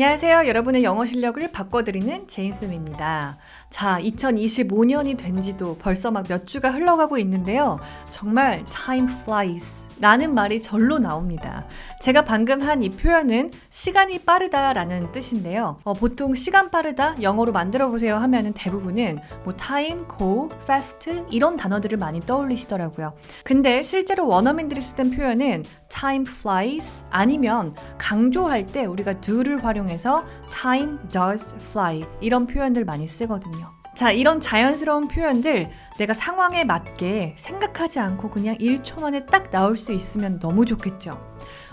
안녕하세요. 여러분의 영어 실력을 바꿔드리는 제인쌤입니다. 자, 2025년이 된 지도 벌써 막 몇 주가 흘러가고 있는데요. 정말 time flies 라는 말이 절로 나옵니다. 제가 방금 한 이 표현은 시간이 빠르다 라는 뜻인데요. 어, 보통 시간 빠르다 영어로 만들어 보세요 하면은 대부분은 뭐 time, go, fast 이런 단어들을 많이 떠올리시더라고요. 근데 실제로 원어민들이 쓰던 표현은 time flies 아니면 강조할 때 우리가 do를 활용 해서 time does fly 이런 표현들 많이 쓰거든요. 자, 이런 자연스러운 표현들 내가 상황에 맞게 생각하지 않고 그냥 1초 만에 딱 나올 수 있으면 너무 좋겠죠.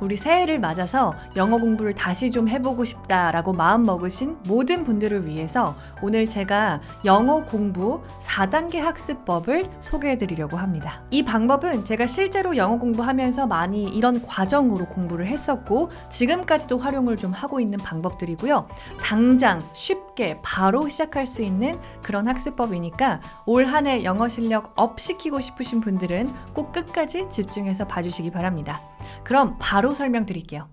우리 새해를 맞아서 영어 공부를 다시 좀 해보고 싶다라고 마음 먹으신 모든 분들을 위해서 오늘 제가 영어 공부 4단계 학습법을 소개해 드리려고 합니다. 이 방법은 제가 실제로 영어 공부하면서 많이 이런 과정으로 공부를 했었고 지금까지도 활용을 좀 하고 있는 방법들이고요. 당장 쉽게 바로 시작할 수 있는 그런 학습법이니까 올 한 해 영어 실력 업 시키고 싶으신 분들은 꼭 끝까지 집중해서 봐주시기 바랍니다. 그럼 바로 설명드릴게요.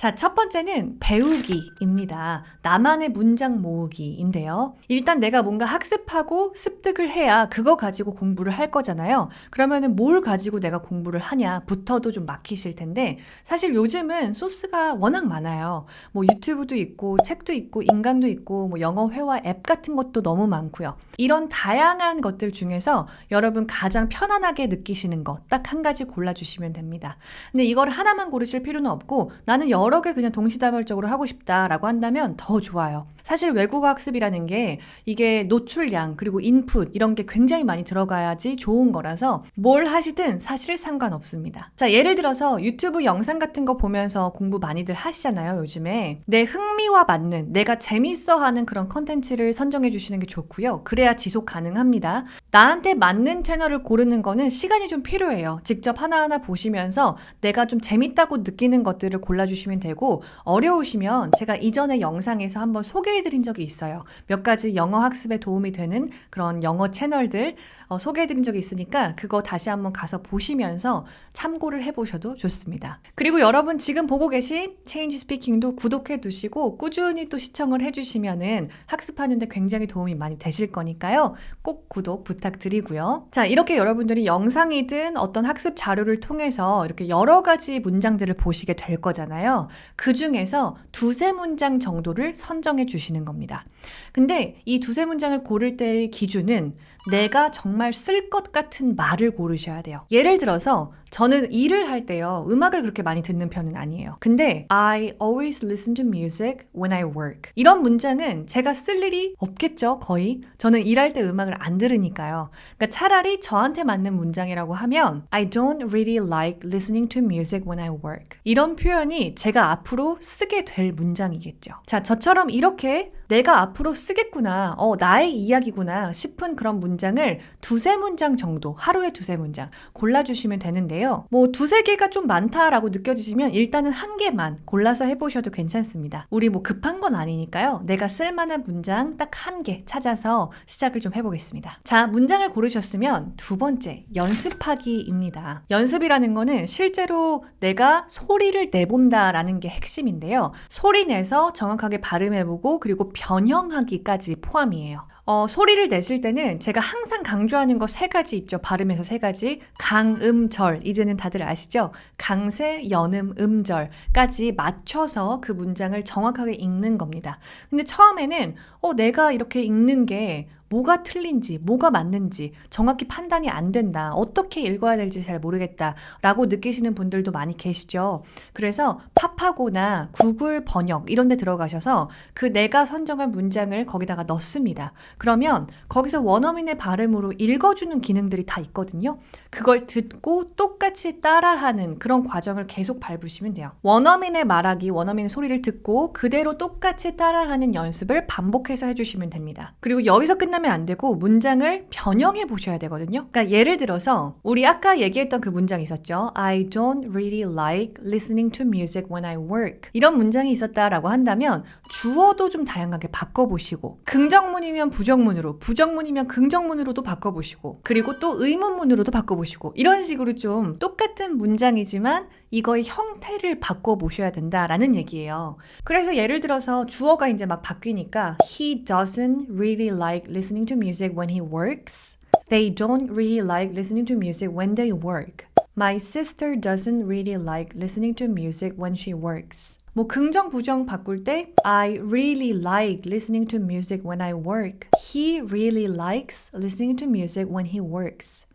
자, 첫 번째는 배우기입니다. 나만의 문장 모으기인데요. 일단 내가 뭔가 학습하고 습득을 해야 그거 가지고 공부를 할 거잖아요. 그러면은 뭘 가지고 내가 공부를 하냐부터도 좀 막히실 텐데 사실 요즘은 소스가 워낙 많아요. 뭐 유튜브도 있고 책도 있고 인강도 있고 뭐 영어 회화 앱 같은 것도 너무 많고요. 이런 다양한 것들 중에서 여러분 가장 편안하게 느끼시는 것 딱 한 가지 골라 주시면 됩니다. 근데 이걸 하나만 고르실 필요는 없고 나는 여러 개 그냥 동시다발적으로 하고 싶다라고 한다면 더 좋아요. 사실 외국어 학습이라는 게 이게 노출량 그리고 인풋 이런 게 굉장히 많이 들어가야지 좋은 거라서 뭘 하시든 사실 상관없습니다. 자, 예를 들어서 유튜브 영상 같은 거 보면서 공부 많이들 하시잖아요, 요즘에. 내 흥미와 맞는 내가 재밌어 하는 그런 컨텐츠를 선정해 주시는 게 좋고요. 그래야 지속 가능합니다. 나한테 맞는 채널을 고르는 거는 시간이 좀 필요해요. 직접 하나하나 보시면서 내가 좀 재밌다고 느끼는 것들을 골라 주시면 되고 어려우시면 제가 이전에 영상에서 한번 소개해 드린 적이 있어요. 몇 가지 영어 학습에 도움이 되는 그런 영어 채널들 어, 소개해드린 적이 있으니까 그거 다시 한번 가서 보시면서 참고를 해보셔도 좋습니다. 그리고 여러분 지금 보고 계신 체인지 스피킹도 구독해 두시고 꾸준히 또 시청을 해주시면은 학습하는데 굉장히 도움이 많이 되실 거니까요. 꼭 구독 부탁드리고요. 자, 이렇게 여러분들이 영상이든 어떤 학습 자료를 통해서 이렇게 여러 가지 문장들을 보시게 될 거잖아요. 그 중에서 두세 문장 정도를 선정해 주시는 겁니다. 근데 이 두세 문장을 고를 때의 기준은 내가 정말 쓸 것 같은 말을 고르셔야 돼요. 예를 들어서 저는 일을 할 때요. 음악을 그렇게 많이 듣는 편은 아니에요. 근데 I always listen to music when I work. 이런 문장은 제가 쓸 일이 없겠죠, 거의. 저는 일할 때 음악을 안 들으니까요. 그러니까 차라리 저한테 맞는 문장이라고 하면 I don't really like listening to music when I work. 이런 표현이 제가 앞으로 쓰게 될 문장이겠죠. 자, 저처럼 이렇게 내가 앞으로 쓰겠구나, 어, 나의 이야기구나 싶은 그런 문장을 두세 문장 정도, 하루에 두세 문장 골라주시면 되는데요. 뭐 두세 개가 좀 많다라고 느껴지시면 일단은 한 개만 골라서 해보셔도 괜찮습니다. 우리 뭐 급한 건 아니니까요. 내가 쓸만한 문장 딱 한 개 찾아서 시작을 좀 해보겠습니다. 자, 문장을 고르셨으면 두 번째, 연습하기입니다. 연습이라는 거는 실제로 내가 소리를 내본다라는 게 핵심인데요. 소리 내서 정확하게 발음해보고 그리고 변형하기까지 포함이에요. 어, 소리를 내실 때는 제가 항상 강조하는 거 세 가지 있죠. 발음에서 세 가지. 강, 음, 절. 이제는 다들 아시죠? 강세, 연음, 음절까지 맞춰서 그 문장을 정확하게 읽는 겁니다. 근데 처음에는 어, 내가 이렇게 읽는 게 뭐가 틀린지, 뭐가 맞는지 정확히 판단이 안 된다. 어떻게 읽어야 될지 잘 모르겠다. 라고 느끼시는 분들도 많이 계시죠. 그래서 팝하고나 구글 번역 이런 데 들어가셔서 그 내가 선정한 문장을 거기다가 넣습니다. 그러면 거기서 원어민의 발음으로 읽어주는 기능들이 다 있거든요. 그걸 듣고 똑같이 따라하는 그런 과정을 계속 밟으시면 돼요. 원어민의 말하기, 원어민의 소리를 듣고 그대로 똑같이 따라하는 연습을 반복해서 해주시면 됩니다. 그리고 여기서 끝나면 안 되고 문장을 변형해 보셔야 되거든요. 그러니까 예를 들어서 우리 아까 얘기했던 그 문장 있었죠. I don't really like listening to music when I work. 이런 문장이 있었다라고 한다면 주어도 좀 다양하게 바꿔보시고 긍정문이면 부정문으로, 부정문이면 긍정문으로도 바꿔보시고 그리고 또 의문문으로도 바꿔보시고 이런 식으로 좀 똑같은 문장이지만 이거의 형태를 바꿔 보셔야 된다라는 얘기예요. 그래서 예를 들어서 주어가 이제 막 바뀌니까 He doesn't really like listening to music when he works. They don't really like listening to music when they work. My sister doesn't really like listening to music when she works. 뭐 긍정 부정 바꿀 때 I really like listening to music when I work. He really likes listening to music when he works.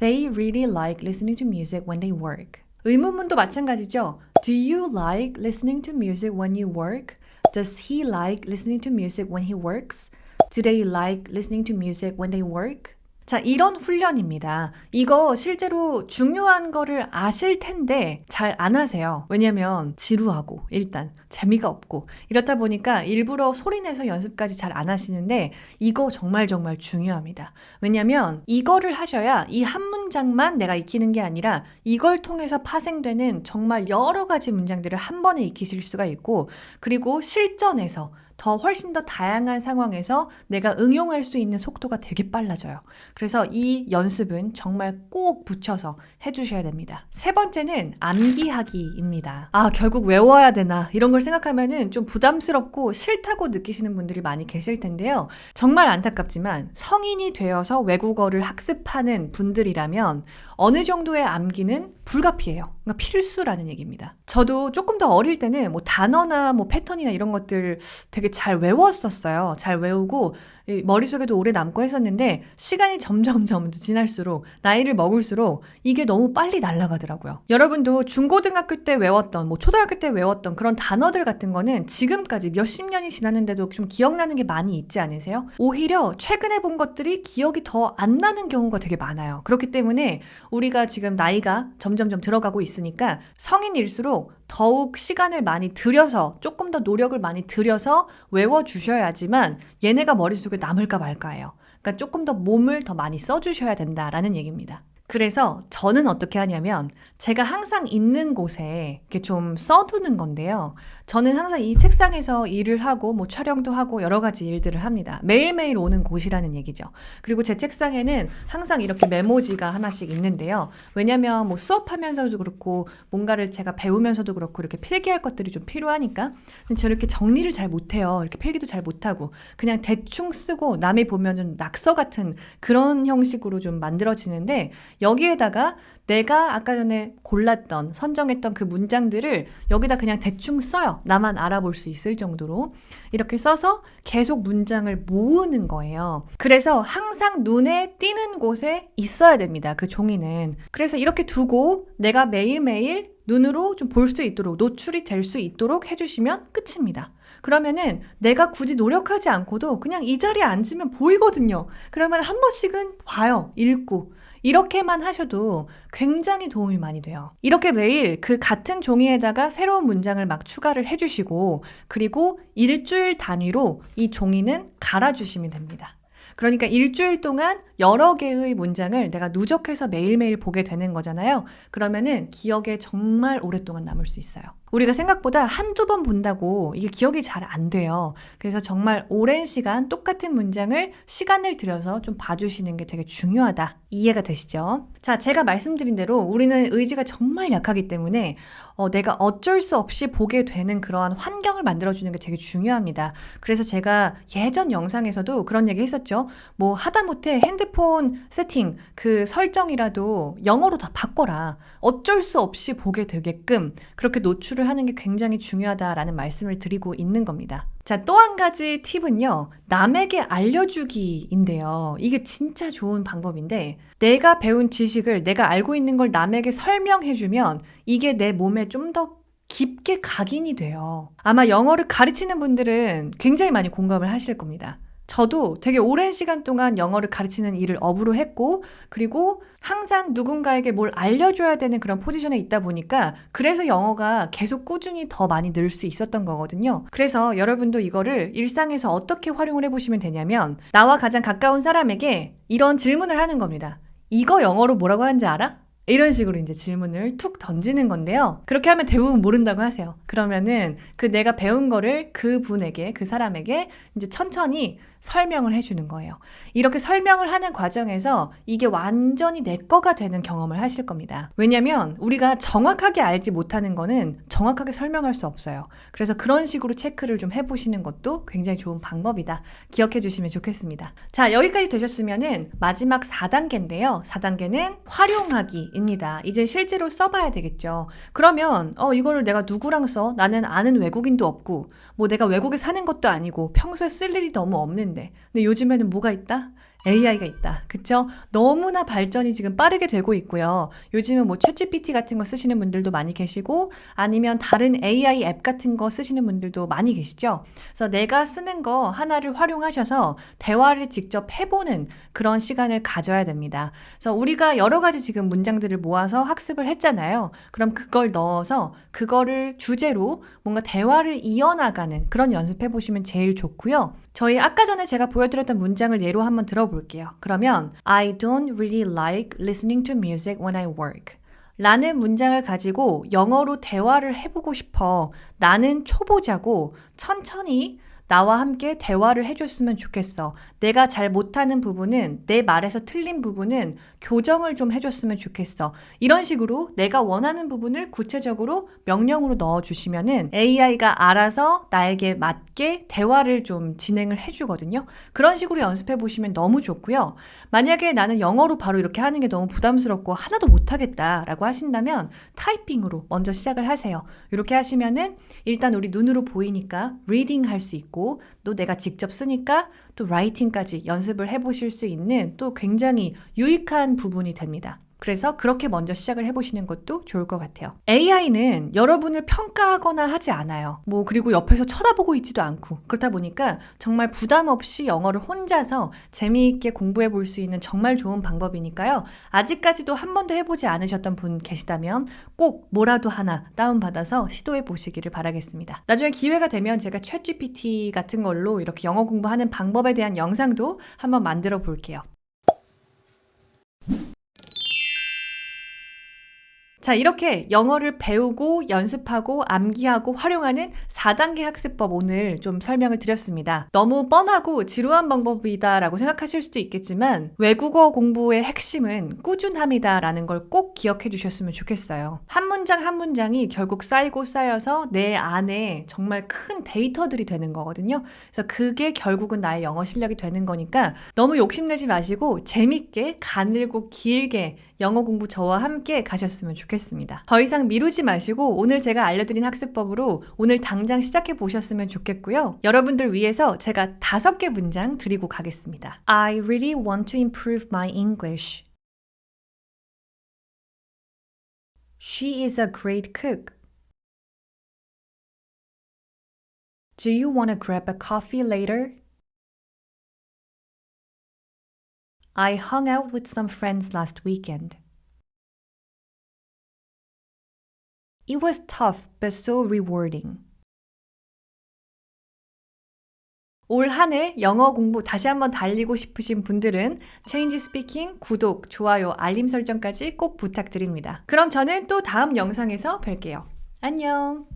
They really like listening to music when they work. 의문문도 마찬가지죠. Do you like listening to music when you work? Does he like listening to music when he works? Do they like listening to music when they work? 자, 이런 훈련입니다. 이거 실제로 중요한 거를 아실 텐데 잘 안 하세요. 왜냐면 지루하고 일단 재미가 없고 이렇다 보니까 일부러 소리내서 연습까지 잘 안 하시는데 이거 정말 정말 중요합니다. 왜냐면 이거를 하셔야 이 한 문 장만 내가 익히는 게 아니라 이걸 통해서 파생되는 정말 여러 가지 문장들을 한 번에 익히실 수가 있고 그리고 실전에서 더 훨씬 더 다양한 상황에서 내가 응용할 수 있는 속도가 되게 빨라져요. 그래서 이 연습은 정말 꼭 붙여서 해주셔야 됩니다. 세 번째는 암기하기입니다. 아, 결국 외워야 되나 이런 걸 생각하면은 좀 부담스럽고 싫다고 느끼시는 분들이 많이 계실 텐데요. 정말 안타깝지만 성인이 되어서 외국어를 학습하는 분들이라 면 어느 정도의 암기는 불가피해요. 그러니까 필수라는 얘기입니다. 저도 조금 더 어릴 때는 뭐 단어나 뭐 패턴이나 이런 것들 되게 잘 외웠었어요. 잘 외우고 머릿속에도 오래 남고 했었는데 시간이 점점 점 지날수록 나이를 먹을수록 이게 너무 빨리 날아가더라고요. 여러분도 중고등학교 때 외웠던 뭐 초등학교 때 외웠던 그런 단어들 같은 거는 지금까지 몇십 년이 지났는데도 좀 기억나는 게 많이 있지 않으세요? 오히려 최근에 본 것들이 기억이 더 안 나는 경우가 되게 많아요. 그렇기 때문에 우리가 지금 나이가 점점점 들어가고 있으니까 성인일수록 더욱 시간을 많이 들여서 조금 더 노력을 많이 들여서 외워 주셔야지만 얘네가 머릿속에 남을까 말까예요. 그러니까 조금 더 몸을 더 많이 써 주셔야 된다라는 얘기입니다. 그래서 저는 어떻게 하냐면 제가 항상 있는 곳에 이렇게 좀 써두는 건데요. 저는 항상 이 책상에서 일을 하고 뭐 촬영도 하고 여러 가지 일들을 합니다. 매일매일 오는 곳이라는 얘기죠. 그리고 제 책상에는 항상 이렇게 메모지가 하나씩 있는데요. 왜냐면 뭐 수업하면서도 그렇고 뭔가를 제가 배우면서도 그렇고 이렇게 필기할 것들이 좀 필요하니까 저는 이렇게 정리를 잘 못해요. 이렇게 필기도 잘 못하고 그냥 대충 쓰고 남이 보면은 낙서 같은 그런 형식으로 좀 만들어지는데 여기에다가 내가 아까 전에 골랐던, 선정했던 그 문장들을 여기다 그냥 대충 써요. 나만 알아볼 수 있을 정도로. 이렇게 써서 계속 문장을 모으는 거예요. 그래서 항상 눈에 띄는 곳에 있어야 됩니다. 그 종이는. 그래서 이렇게 두고 내가 매일매일 눈으로 좀 볼 수 있도록, 노출이 될 수 있도록 해주시면 끝입니다. 그러면은 내가 굳이 노력하지 않고도 그냥 이 자리에 앉으면 보이거든요. 그러면 한 번씩은 봐요. 읽고. 이렇게만 하셔도 굉장히 도움이 많이 돼요. 이렇게 매일 그 같은 종이에다가 새로운 문장을 막 추가를 해주시고, 그리고 일주일 단위로 이 종이는 갈아주시면 됩니다. 그러니까 일주일 동안 여러 개의 문장을 내가 누적해서 매일매일 보게 되는 거잖아요. 그러면은 기억에 정말 오랫동안 남을 수 있어요. 우리가 생각보다 한두 번 본다고 이게 기억이 잘 안 돼요. 그래서 정말 오랜 시간 똑같은 문장을 시간을 들여서 좀 봐주시는 게 되게 중요하다. 이해가 되시죠? 자, 제가 말씀드린 대로 우리는 의지가 정말 약하기 때문에 어, 내가 어쩔 수 없이 보게 되는 그러한 환경을 만들어주는 게 되게 중요합니다. 그래서 제가 예전 영상에서도 그런 얘기 했었죠. 뭐 하다못해 핸드폰 세팅, 그 설정이라도 영어로 다 바꿔라. 어쩔 수 없이 보게 되게끔 그렇게 노출을 하는 게 굉장히 중요하다라는 말씀을 드리고 있는 겁니다. 자, 또 한 가지 팁은요. 남에게 알려주기인데요. 이게 진짜 좋은 방법인데, 내가 배운 지식을 내가 알고 있는 걸 남에게 설명해주면 이게 내 몸에 좀더 깊게 각인이 돼요. 아마 영어를 가르치는 분들은 굉장히 많이 공감을 하실 겁니다. 저도 되게 오랜 시간 동안 영어를 가르치는 일을 업으로 했고, 그리고 항상 누군가에게 뭘 알려줘야 되는 그런 포지션에 있다 보니까, 그래서 영어가 계속 꾸준히 더 많이 늘 수 있었던 거거든요. 그래서 여러분도 이거를 일상에서 어떻게 활용을 해보시면 되냐면, 나와 가장 가까운 사람에게 이런 질문을 하는 겁니다. 이거 영어로 뭐라고 하는지 알아? 이런 식으로 이제 질문을 툭 던지는 건데요. 그렇게 하면 대부분 모른다고 하세요. 그러면은 그 내가 배운 거를 그 분에게, 그 사람에게 이제 천천히 설명을 해주는 거예요. 이렇게 설명을 하는 과정에서 이게 완전히 내 거가 되는 경험을 하실 겁니다. 왜냐면 우리가 정확하게 알지 못하는 거는 정확하게 설명할 수 없어요. 그래서 그런 식으로 체크를 좀 해보시는 것도 굉장히 좋은 방법이다. 기억해 주시면 좋겠습니다. 자, 여기까지 되셨으면은 마지막 4단계인데요. 4단계는 활용하기입니다. 이제 실제로 써봐야 되겠죠. 그러면, 어, 이거를 내가 누구랑 써? 나는 아는 외국인도 없고, 뭐 내가 외국에 사는 것도 아니고, 평소에 쓸 일이 너무 없는데. 근데 요즘에는 뭐가 있다? AI가 있다. 그쵸? 너무나 발전이 지금 빠르게 되고 있고요. 요즘은 뭐 챗GPT 같은 거 쓰시는 분들도 많이 계시고 아니면 다른 AI 앱 같은 거 쓰시는 분들도 많이 계시죠. 그래서 내가 쓰는 거 하나를 활용하셔서 대화를 직접 해보는 그런 시간을 가져야 됩니다. 그래서 우리가 여러 가지 지금 문장들을 모아서 학습을 했잖아요. 그럼 그걸 넣어서 그거를 주제로 뭔가 대화를 이어나가는 그런 연습해 보시면 제일 좋고요. 저희 아까 전에 제가 보여드렸던 문장을 예로 한번 들어 볼게요. 그러면 I don't really like listening to music when I work. 라는 문장을 가지고 영어로 대화를 해보고 싶어. 나는 초보자고 천천히 나와 함께 대화를 해줬으면 좋겠어. 내가 잘 못하는 부분은, 내 말에서 틀린 부분은 교정을 좀 해줬으면 좋겠어. 이런 식으로 내가 원하는 부분을 구체적으로 명령으로 넣어주시면은 AI가 알아서 나에게 맞게 대화를 좀 진행을 해주거든요. 그런 식으로 연습해 보시면 너무 좋고요. 만약에 나는 영어로 바로 이렇게 하는 게 너무 부담스럽고 하나도 못하겠다라고 하신다면 타이핑으로 먼저 시작을 하세요. 이렇게 하시면은 일단 우리 눈으로 보이니까 리딩 할 수 있고 또 내가 직접 쓰니까 또 라이팅까지 연습을 해보실 수 있는 또 굉장히 유익한 부분이 됩니다. 그래서 그렇게 먼저 시작을 해보시는 것도 좋을 것 같아요. AI는 여러분을 평가하거나 하지 않아요. 뭐, 그리고 옆에서 쳐다보고 있지도 않고. 그렇다 보니까 정말 부담 없이 영어를 혼자서 재미있게 공부해 볼 수 있는 정말 좋은 방법이니까요. 아직까지도 한 번도 해보지 않으셨던 분 계시다면 꼭 뭐라도 하나 다운받아서 시도해 보시기를 바라겠습니다. 나중에 기회가 되면 제가 챗 GPT 같은 걸로 이렇게 영어 공부하는 방법에 대한 영상도 한번 만들어 볼게요. 자, 이렇게 영어를 배우고 연습하고 암기하고 활용하는 4단계 학습법 오늘 좀 설명을 드렸습니다. 너무 뻔하고 지루한 방법이다라고 생각하실 수도 있겠지만 외국어 공부의 핵심은 꾸준함이다라는 걸 꼭 기억해 주셨으면 좋겠어요. 한 문장 한 문장이 결국 쌓이고 쌓여서 내 안에 정말 큰 데이터들이 되는 거거든요. 그래서 그게 결국은 나의 영어 실력이 되는 거니까 너무 욕심내지 마시고 재밌게 가늘고 길게 영어 공부 저와 함께 가셨으면 좋겠습니다. 더 이상 미루지 마시고 오늘 제가 알려드린 학습법으로 오늘 당장 시작해 보셨으면 좋겠고요. 여러분들 위해서 제가 다섯 개 문장 드리고 가겠습니다. I really want to improve my English. She is a great cook. Do you want to grab a coffee later? I hung out with some friends last weekend. It was tough but so rewarding. 올 한 해 영어 공부 다시 한번 달리고 싶으신 분들은 체인지 스피킹 구독, 좋아요, 알림 설정까지 꼭 부탁드립니다. 그럼 저는 또 다음 영상에서 뵐게요. 안녕!